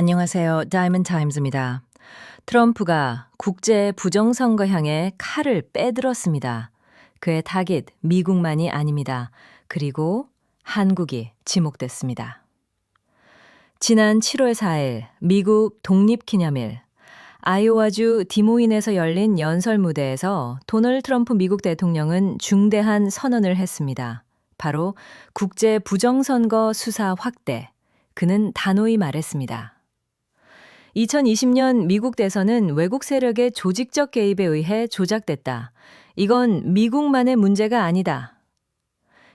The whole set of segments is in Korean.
안녕하세요. 다이먼드 타임즈입니다. 트럼프가 국제 부정선거 향해 칼을 빼들었습니다. 그의 타깃 미국만이 아닙니다. 그리고 한국이 지목됐습니다. 지난 7월 4일 미국 독립기념일 아이오와주 디모인에서 열린 연설 무대에서 도널드 트럼프 미국 대통령은 중대한 선언을 했습니다. 바로 국제 부정선거 수사 확대. 그는 단호히 말했습니다. 2020년 미국 대선은 외국 세력의 조직적 개입에 의해 조작됐다. 이건 미국만의 문제가 아니다.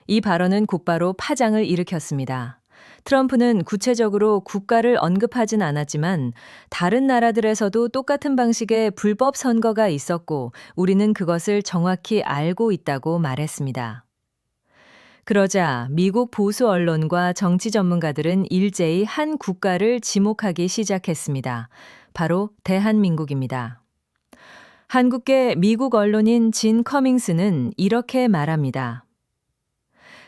이 발언은 곧바로 파장을 일으켰습니다. 트럼프는 구체적으로 국가를 언급하진 않았지만 다른 나라들에서도 똑같은 방식의 불법 선거가 있었고 우리는 그것을 정확히 알고 있다고 말했습니다. 그러자 미국 보수 언론과 정치 전문가들은 일제히 한 국가를 지목하기 시작했습니다. 바로 대한민국입니다. 한국계 미국 언론인 진 커밍스는 이렇게 말합니다.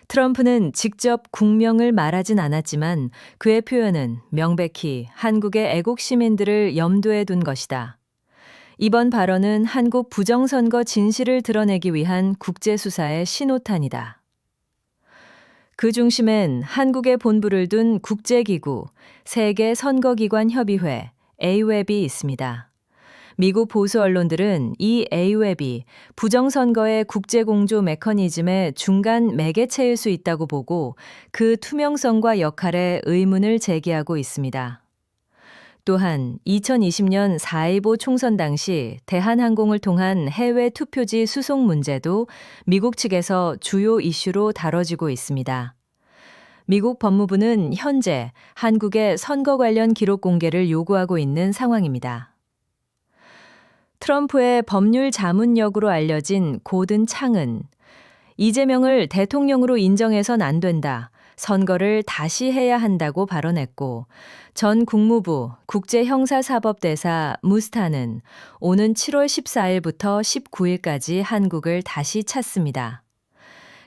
트럼프는 직접 국명을 말하진 않았지만 그의 표현은 명백히 한국의 애국 시민들을 염두에 둔 것이다. 이번 발언은 한국 부정선거 진실을 드러내기 위한 국제수사의 신호탄이다. 그 중심엔 한국의 본부를 둔 국제기구, 세계 선거기관 협의회, AWEB이 있습니다. 미국 보수 언론들은 이 AWEB이 부정선거의 국제공조 메커니즘의 중간 매개체일 수 있다고 보고 그 투명성과 역할에 의문을 제기하고 있습니다. 또한 2020년 4.15 총선 당시 대한항공을 통한 해외 투표지 수송 문제도 미국 측에서 주요 이슈로 다뤄지고 있습니다. 미국 법무부는 현재 한국의 선거 관련 기록 공개를 요구하고 있는 상황입니다. 트럼프의 법률 자문 역으로 알려진 고든 창은 이재명을 대통령으로 인정해선 안 된다. 선거를 다시 해야 한다고 발언했고 전 국무부 국제형사사법대사 무스타는 오는 7월 14일부터 19일까지 한국을 다시 찾습니다.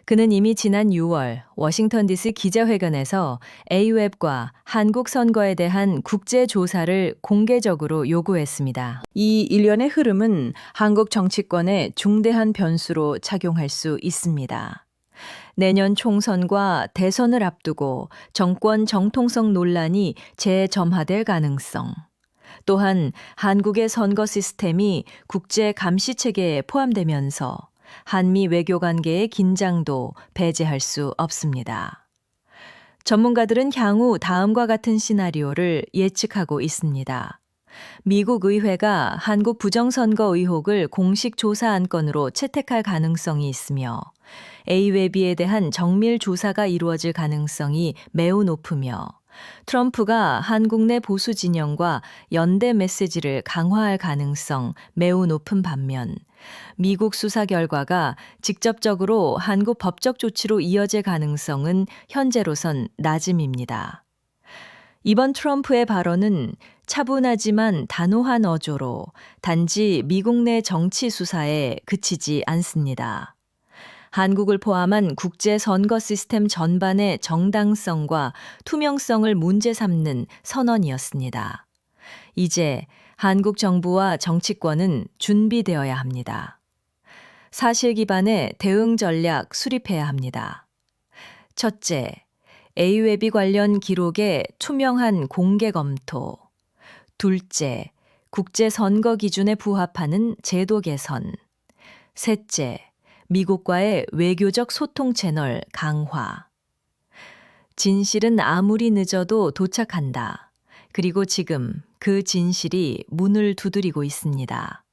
그는 이미 지난 6월 워싱턴 DC 기자회견에서 AWEB과 한국 선거에 대한 국제 조사를 공개적으로 요구했습니다. 이 일련의 흐름은 한국 정치권에 중대한 변수로 작용할 수 있습니다. 내년 총선과 대선을 앞두고 정권 정통성 논란이 재점화될 가능성. 또한 한국의 선거 시스템이 국제 감시 체계에 포함되면서 한미 외교 관계의 긴장도 배제할 수 없습니다. 전문가들은 향후 다음과 같은 시나리오를 예측하고 있습니다. 미국 의회가 한국 부정선거 의혹을 공식 조사 안건으로 채택할 가능성이 있으며 A웨비에 대한 정밀 조사가 이루어질 가능성이 매우 높으며 트럼프가 한국 내 보수 진영과 연대 메시지를 강화할 가능성 매우 높은 반면 미국 수사 결과가 직접적으로 한국 법적 조치로 이어질 가능성은 현재로선 낮음입니다. 이번 트럼프의 발언은 차분하지만 단호한 어조로 단지 미국 내 정치 수사에 그치지 않습니다. 한국을 포함한 국제 선거 시스템 전반의 정당성과 투명성을 문제 삼는 선언이었습니다. 이제 한국 정부와 정치권은 준비되어야 합니다. 사실 기반의 대응 전략 수립해야 합니다. 첫째, A웨비 관련 기록의 투명한 공개 검토. 둘째, 국제 선거 기준에 부합하는 제도 개선. 셋째, 미국과의 외교적 소통 채널 강화. 진실은 아무리 늦어도 도착한다. 그리고 지금 그 진실이 문을 두드리고 있습니다.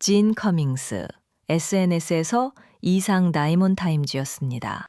진 커밍스, SNS에서 이상 다이몬 타임즈였습니다.